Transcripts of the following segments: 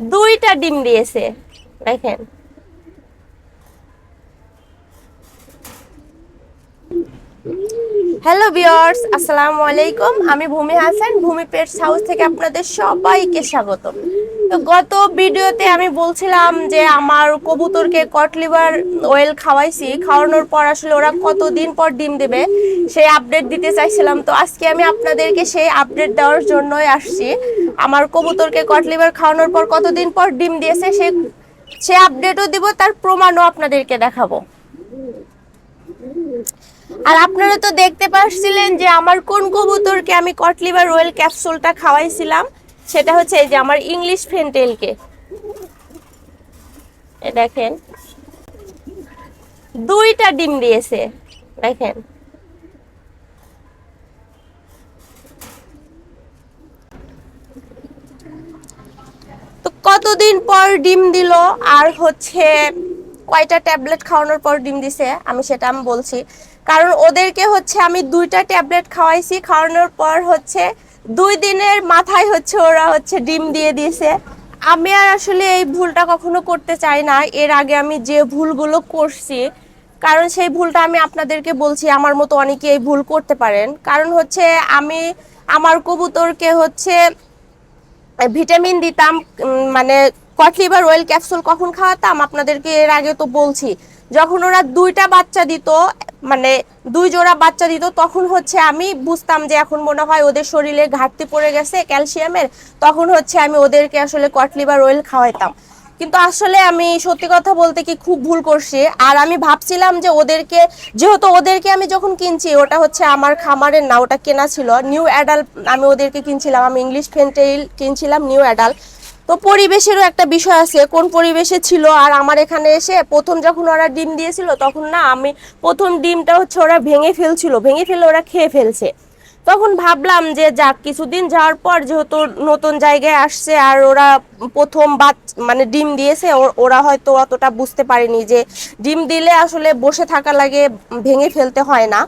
দুইটা ডিম দিয়েছে দেখেন। হ্যালো ভিউয়ার্স আসসালামু আলাইকুম আমি ভূমি হাসান, ভূমি পেটস হাউস থেকে আপনাদের সবাইকে স্বাগত তো গত ভিডিওতে আমি বলছিলাম যে আমার কবুতরকে কটলিভার অয়েল খাওয়াইছি। খাওয়ানোর পর আসলে ওরা কতদিন পর ডিম দেবে সেই আপডেট দিতে চাইছিলাম। তো আজকে আমি আপনাদেরকে সেই আপডেট দেওয়ার জন্যই আসছি। আমার কবুতরকে কটলিভার খাওয়ানোর পর কতদিন পর ডিম দিয়েছে সে সে আপডেটও দিব, তার প্রমাণও আপনাদেরকে দেখাবো। আর আপনারা তো দেখতে পাচ্ছিলেন যে আমার কোন কবুতরকে আমি কটলিভার রয়েল ক্যাপসুলটা খাওয়াইছিলাম, সেটা হচ্ছে এই যে আমার ইংলিশ ফেন্টেলকে। দেখেন, দুইটা ডিম দিয়েছে, দেখেন। তো কতদিন পর ডিম দিল, আর হচ্ছে কয়টা ট্যাবলেট খাওয়ানোর পর ডিম দিছে, আমি সেটা আমি বলছি। কারণ ওদেরকে হচ্ছে আমি দুইটা ট্যাবলেট খাওয়াইছি খাওয়ানোর পর হচ্ছে দুই দিনের মাথায় হচ্ছে ওরা হচ্ছে ডিম দিয়ে দিয়েছে। আমি আর আসলে এই ভুলটা কখনো করতে চাই না। এর আগে আমি যে ভুলগুলো করছি কারণ সেই ভুলটা আমি আপনাদেরকে বলছি আমার মতো অনেকে এই ভুল করতে পারেন। কারণ হচ্ছে আমি আমার কবুতরকে হচ্ছে ভিটামিন দিতাম উম, মানে কটলিভার অয়েল ক্যাপসুল কখন খাওয়াতাম? আপনাদেরকে এর আগে তো বলছি। যখন ওরা দুইটা বাচ্চা দিত মানে দুই জোড়া বাচ্চা দিত, তখন হচ্ছে আমি বুঝতাম যে এখন মনে হয় ওদের শরীরে ঘাটতি পড়ে গেছে, ক্যালসিয়ামের, তখন হচ্ছে আমি ওদেরকে আসলে কটলিভার অয়েল খাওয়াইতাম। কিন্তু আসলে আমি সত্যি কথা বলতে কি খুব ভুল করছি। আর আমি ভাবছিলাম যে ওদেরকে, যেহেতু ওদেরকে আমি যখন কিনছি, ওটা হচ্ছে আমার খামারের না, ওটা কেনা ছিল। নিউ অ্যাডাল আমি ওদেরকে কিনছিলাম। আমি ইংলিশ ফেন্টেইল কিনছিলাম নিউ অ্যাডাল তো পরিবেশেরও একটা বিষয় আছে, কোন পরিবেশে ছিল আর আমার এখানে এসে প্রথম যখন ওরা ডিম দিয়েছিল তখন না আমি প্রথম ডিমটা হচ্ছে ওরা ভেঙে ফেলছিল, ভেঙে ফেলে ওরা খেয়ে ফেলছে। তখন ভাবলাম যে যাক, কিছুদিন যাওয়ার পর যেহেতু নতুন জায়গায় আসছে আর ওরা প্রথম বাচ মানে ডিম দিয়েছে ওরা হয়তো অতটা বুঝতে পারেনি যে ডিম দিলে আসলে বসে থাকা লাগে, ভেঙে ফেলতে হয় না।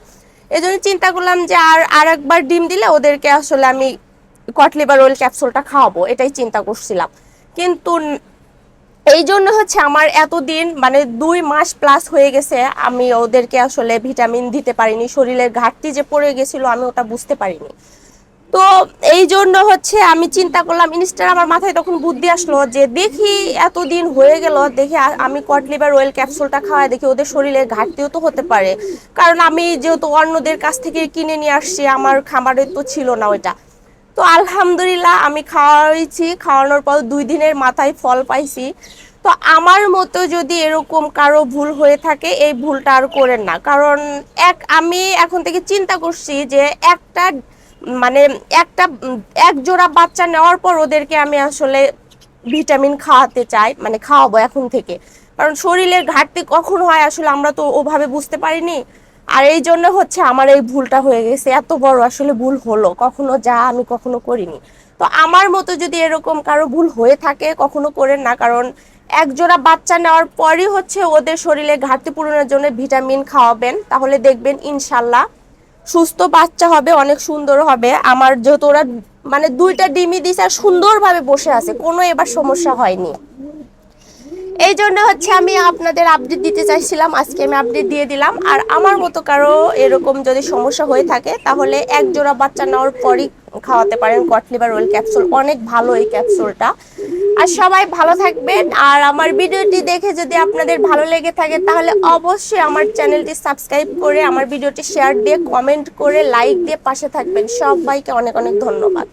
এই জন্য চিন্তা করলাম যে আর আর একবার ডিম দিলে ওদেরকে আসলে আমি কটলিভার অয়েল ক্যাপসুলটা খাওয়াবো, এটাই চিন্তা করছিলাম। কিন্তু এই জন্য হচ্ছে আমার এতদিন মানে দুই মাস প্লাস হয়ে গেছে, আমি ওদেরকে আসলে ভিটামিন দিতে পারিনি, শরীরের ঘাটতি যে পড়ে গেছিল আমি ওটা বুঝতে পারিনি। তো এই জন্য হচ্ছে আমি চিন্তা করলাম ইনস্টার আমার মাথায় তখন বুদ্ধি আসলো যে দেখি এতদিন হয়ে গেল, দেখি আমি কটলিভার অয়েল ক্যাপসুলটা খাওয়াই, দেখি ওদের শরীরের ঘাটতিও তো হতে পারে। কারণ আমি যেহেতু অন্যদের কাছ থেকে কিনে নিয়ে আসছি, আমার খামারে তো ছিল না ওইটা। তো আলহামদুলিল্লাহ আমি খাওয়াইছি। খাওয়ানোর পর দুই দিনের মাথায় ফল পাইছি। তো আমার মতো যদি এরকম কারও ভুল হয়ে থাকে, এই ভুলটা আর করেন না। কারণ এক, আমি এখন থেকে চিন্তা করছি যে একটা মানে একটা, এক জোড়া বাচ্চা নেওয়ার পর ওদেরকে আমি আসলে ভিটামিন খাওয়াতে চাই মানে খাওয়াবো এখন থেকে। কারণ শরীরের ঘাটতি কখন হয় আসলে আমরা তো ওভাবে বুঝতে পারিনি। আর এই জন্য হচ্ছে আমার এই ভুলটা হয়ে গেছে, এত বড় আসলে ভুল হলো, কখনো যা আমি কখনো করিনি। তো আমার মতো যদি এরকম কারও ভুল হয়ে থাকে, কখনো করেন না, কারণ একজোড়া বাচ্চা নেওয়ার পরই হচ্ছে ওদের শরীরে ঘাটতি পূরণের জন্য ভিটামিন খাওয়াবেন। তাহলে দেখবেন ইনশাল্লাহ সুস্থ বাচ্চা হবে, অনেক সুন্দর হবে। আমার যেহেতু ওরা মানে দুইটা ডিমই দিছে আর সুন্দরভাবে বসে আছে, কোনো এবার সমস্যা হয়নি। এই জন্য হচ্ছে আমি আপনাদের আপডেট দিতে চাইছিলাম, আজকে আমি আপডেট দিয়ে দিলাম। আর আমার মতো কারও এরকম যদি সমস্যা হয়ে থাকে, তাহলে এক জোড়া বাচ্চা নেওয়ার পরই খাওয়াতে পারেন কটলিভার ওয়েল ক্যাপসুল অনেক ভালো এই ক্যাপসুলটা আর সবাই ভালো থাকবেন। আর আমার ভিডিওটি দেখে যদি আপনাদের ভালো লেগে থাকে, তাহলে অবশ্যই আমার চ্যানেলটি সাবস্ক্রাইব করে আমার ভিডিওটি শেয়ার দিয়ে কমেন্ট করে লাইক দিয়ে পাশে থাকবেন। সবাইকে অনেক অনেক ধন্যবাদ।